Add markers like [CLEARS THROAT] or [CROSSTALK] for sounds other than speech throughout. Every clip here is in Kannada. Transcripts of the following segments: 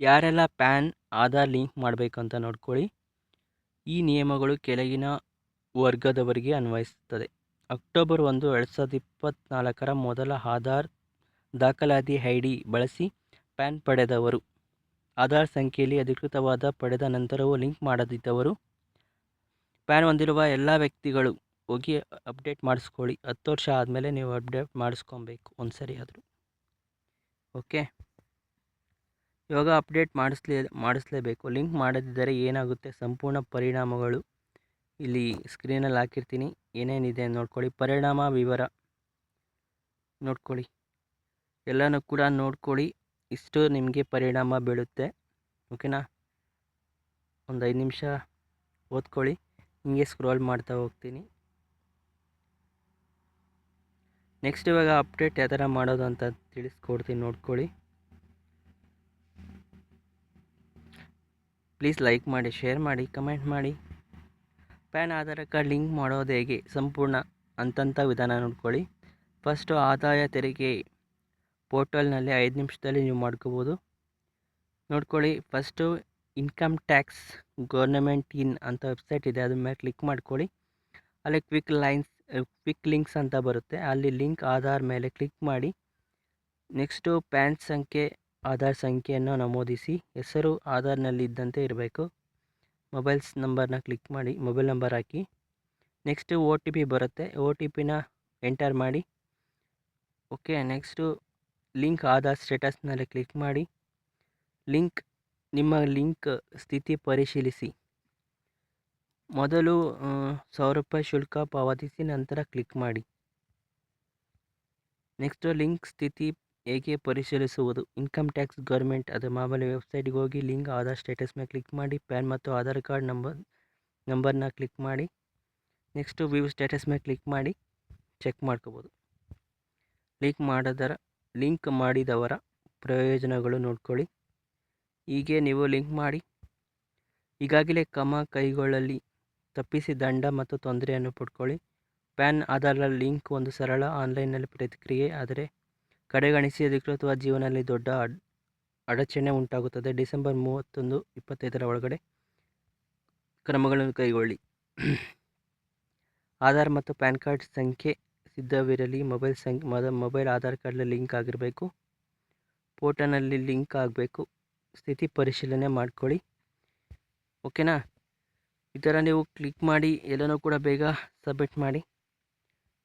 ಯಾರೆಲ್ಲ ಪ್ಯಾನ್, ಆಧಾರ್ ಲಿಂಕ್ ಮಾಡಬೇಕು ಅಂತ ನೋಡ್ಕೊಳ್ಳಿ. ಈ ನಿಯಮಗಳು ಕೆಳಗಿನ ವರ್ಗದವರಿಗೆ ಅನ್ವಯಿಸುತ್ತದೆ. ಅಕ್ಟೋಬರ್ ಒಂದು, ಎರಡು ಸಾವಿರದ ಇಪ್ಪತ್ತ್ನಾಲ್ಕರ ಮೊದಲ ಆಧಾರ್ ದಾಖಲಾತಿ ಐ ಡಿ ಬಳಸಿ ಪ್ಯಾನ್ ಪಡೆದವರು. ಆಧಾರ್ ಸಂಖ್ಯೆಯಲ್ಲಿ ಅಧಿಕೃತವಾದ ಪಡೆದ ನಂತರವೂ ಲಿಂಕ್ ಮಾಡದಿದ್ದವರು. ಪ್ಯಾನ್ ಹೊಂದಿರುವ ಎಲ್ಲ ವ್ಯಕ್ತಿಗಳು ಹೋಗಿ ಅಪ್ಡೇಟ್ ಮಾಡಿಸ್ಕೊಳ್ಳಿ. ಹತ್ತು ವರ್ಷ ಆದಮೇಲೆ ನೀವು ಅಪ್ಡೇಟ್ ಮಾಡಿಸ್ಕೊಬೇಕು ಒಂದು ಸರಿ ಆದರೂ. ಓಕೆ? ಇವಾಗ ಅಪ್ಡೇಟ್ ಮಾಡಿಸ್ಲೇ, ಮಾಡಿಸ್ಲೇಬೇಕು. ಲಿಂಕ್ ಮಾಡದಿದ್ದರೆ ಏನಾಗುತ್ತೆ? ಸಂಪೂರ್ಣ ಪರಿಣಾಮಗಳು ಇಲ್ಲಿ ಸ್ಕ್ರೀನಲ್ಲಿ ಹಾಕಿರ್ತೀನಿ. ಏನೇನಿದೆ ನೋಡ್ಕೊಳ್ಳಿ. ಪರಿಣಾಮ ವಿವರ ನೋಡ್ಕೊಳ್ಳಿ. ಎಲ್ಲನೂ ಕೂಡ ನೋಡ್ಕೊಳ್ಳಿ. ಇಷ್ಟು ನಿಮಗೆ ಪರಿಣಾಮ ಬೀಳುತ್ತೆ. ಓಕೆನಾ? ಒಂದು ಐದು ನಿಮಿಷ ಓದ್ಕೊಳ್ಳಿ. ಹಿಂಗೆ ಸ್ಕ್ರೋಲ್ ಮಾಡ್ತಾ ಹೋಗ್ತೀನಿ. ನೆಕ್ಸ್ಟ್ ಇವಾಗ ಅಪ್ಡೇಟ್ ಯಾವ ಥರ ಮಾಡೋದು ಅಂತ ತಿಳಿಸ್ಕೊಡ್ತೀನಿ ನೋಡ್ಕೊಳ್ಳಿ. ಪ್ಲೀಸ್ ಲೈಕ್ ಮಾಡಿ ಶೇರ್ ಮಾಡಿ ಕಮೆಂಟ್ ಮಾಡಿ. ಪ್ಯಾನ್ ಆಧಾರ್ ಕಾರ್ಡ್ ಲಿಂಕ್ ಮಾಡೋದು ಹೇಗೆ? ಸಂಪೂರ್ಣ ಅಂತಂಥ ವಿಧಾನ ನೋಡ್ಕೊಳ್ಳಿ. ಫಸ್ಟು ಆದಾಯ ತೆರಿಗೆ ಪೋರ್ಟಲ್ನಲ್ಲಿ ಐದು ನಿಮಿಷದಲ್ಲಿ ನೀವು ಮಾಡ್ಕೋಬೋದು. ನೋಡ್ಕೊಳ್ಳಿ first income tax government in ಅಂತ ವೆಬ್ಸೈಟ್ ಇದೆ, ಅದ್ರ ಮೇಲೆ ಕ್ಲಿಕ್ ಮಾಡ್ಕೊಳ್ಳಿ. ಅಲ್ಲಿ ಕ್ವಿಕ್ ಲೈನ್ಸ್ ಕ್ವಿಕ್ ಲಿಂಕ್ಸ್ ಅಂತ ಬರುತ್ತೆ. ಅಲ್ಲಿ ಲಿಂಕ್ ಆಧಾರ್ ಮೇಲೆ ಕ್ಲಿಕ್ ಮಾಡಿ. ನೆಕ್ಸ್ಟು ಪ್ಯಾನ್ ಸಂಖ್ಯೆ ಆಧಾರ್ ಸಂಖ್ಯೆಯನ್ನು ನಮೂದಿಸಿ, ಹೆಸರು ಆಧಾರ್ನಲ್ಲಿ ಇದ್ದಂತೆ ಇರಬೇಕು. ಮೊಬೈಲ್ಸ್ ನಂಬರ್ನ ಕ್ಲಿಕ್ ಮಾಡಿ, ಮೊಬೈಲ್ ನಂಬರ್ ಹಾಕಿ. ನೆಕ್ಸ್ಟು ಒ ಟಿ ಪಿ ಬರುತ್ತೆ. ಒ ಟಿ ಪಿನ ಎಂಟರ್ ಮಾಡಿ. ಓಕೆ, ನೆಕ್ಸ್ಟು ಲಿಂಕ್ ಆಧಾರ್ ಸ್ಟೇಟಸ್ನಲ್ಲಿ ಕ್ಲಿಕ್ ಮಾಡಿ. ಲಿಂಕ್, ನಿಮ್ಮ ಲಿಂಕ್ ಸ್ಥಿತಿ ಪರಿಶೀಲಿಸಿ. ಮೊದಲು ಸಾವಿರ ರೂಪಾಯಿ ಶುಲ್ಕ ಪಾವತಿಸಿ, ನಂತರ ಕ್ಲಿಕ್ ಮಾಡಿ. ನೆಕ್ಸ್ಟು ಲಿಂಕ್ ಸ್ಥಿತಿ ಹೇಗೆ ಪರಿಶೀಲಿಸುವುದು? ಇನ್ಕಮ್ ಟ್ಯಾಕ್ಸ್ ಗೌರ್ಮೆಂಟ್ ಅದು ಮಾಮೂಲಿ ವೆಬ್ಸೈಟ್ಗೆ ಹೋಗಿ ಲಿಂಕ್, ಆಧಾರ್ ಸ್ಟೇಟಸ್ ಮೇಲೆ ಕ್ಲಿಕ್ ಮಾಡಿ, ಪ್ಯಾನ್ ಮತ್ತು ಆಧಾರ್ ಕಾರ್ಡ್ ನಂಬರ್ ನಂಬರ್ನ ಕ್ಲಿಕ್ ಮಾಡಿ, ನೆಕ್ಸ್ಟು ವ್ಯೂ ಸ್ಟೇಟಸ್ ಮೇಲೆ ಕ್ಲಿಕ್ ಮಾಡಿ, ಚೆಕ್ ಮಾಡ್ಕೋಬೋದು. ಲಿಂಕ್ ಮಾಡೋದರ, ಲಿಂಕ್ ಮಾಡಿದವರ ಪ್ರಯೋಜನಗಳು ನೋಡ್ಕೊಳ್ಳಿ. ಹೀಗೆ ನೀವು ಲಿಂಕ್ ಮಾಡಿ, ಈಗಾಗಲೇ ಕ್ರಮ ಕೈಗೊಳ್ಳಲಿ, ತಪ್ಪಿಸಿ ದಂಡ ಮತ್ತು ತೊಂದರೆಯನ್ನು ಪಡ್ಕೊಳ್ಳಿ. ಪ್ಯಾನ್ ಆಧಾರ ಲಿಂಕ್ ಒಂದು ಸರಳ ಆನ್ಲೈನ್ನಲ್ಲಿ ಪ್ರತಿಕ್ರಿಯೆ, ಆದರೆ ಕಡೆಗಣಿಸಿ ಅಧಿಕೃತವಾದ ಜೀವನದಲ್ಲಿ ದೊಡ್ಡ ಅಡಚಣೆ ಉಂಟಾಗುತ್ತದೆ. ಡಿಸೆಂಬರ್ ಮೂವತ್ತೊಂದು, ಇಪ್ಪತ್ತೈದರ ಒಳಗಡೆ ಕ್ರಮಗಳನ್ನು ಕೈಗೊಳ್ಳಿ. [CLEARS THROAT] ಆಧಾರ್ ಮತ್ತು ಪ್ಯಾನ್ ಕಾರ್ಡ್ ಸಂಖ್ಯೆ ಸಿದ್ಧವಿರಲಿ. ಮೊಬೈಲ್ ಸಂಖ್ಯೆ ಮೊದ ಮೊಬೈಲ್ ಆಧಾರ್ ಕಾರ್ಡಲ್ಲಿ ಲಿಂಕ್ ಆಗಿರಬೇಕು. ಪೋರ್ಟಲ್ನಲ್ಲಿ ಲಿಂಕ್ ಆಗಬೇಕು. ಸ್ಥಿತಿ ಪರಿಶೀಲನೆ ಮಾಡ್ಕೊಳ್ಳಿ. ಓಕೆನಾ? ಈ ಥರ ನೀವು ಕ್ಲಿಕ್ ಮಾಡಿ, ಎಲ್ಲನೂ ಕೂಡ ಬೇಗ ಸಬ್ಮಿಟ್ ಮಾಡಿ.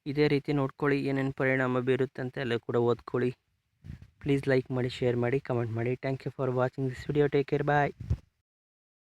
ಇದೇ ರೀತಿ ನೋಡ್ಕೊಳ್ಳಿ, ಏನೇನು ಪರಿಣಾಮ ಬೀರುತ್ತೆ ಅಂತ ಎಲ್ಲ ಕೂಡ ಓದ್ಕೊಳ್ಳಿ. ಪ್ಲೀಸ್ ಲೈಕ್ ಮಾಡಿ ಶೇರ್ ಮಾಡಿ ಕಮೆಂಟ್ ಮಾಡಿ. Thank you for watching this video take care bye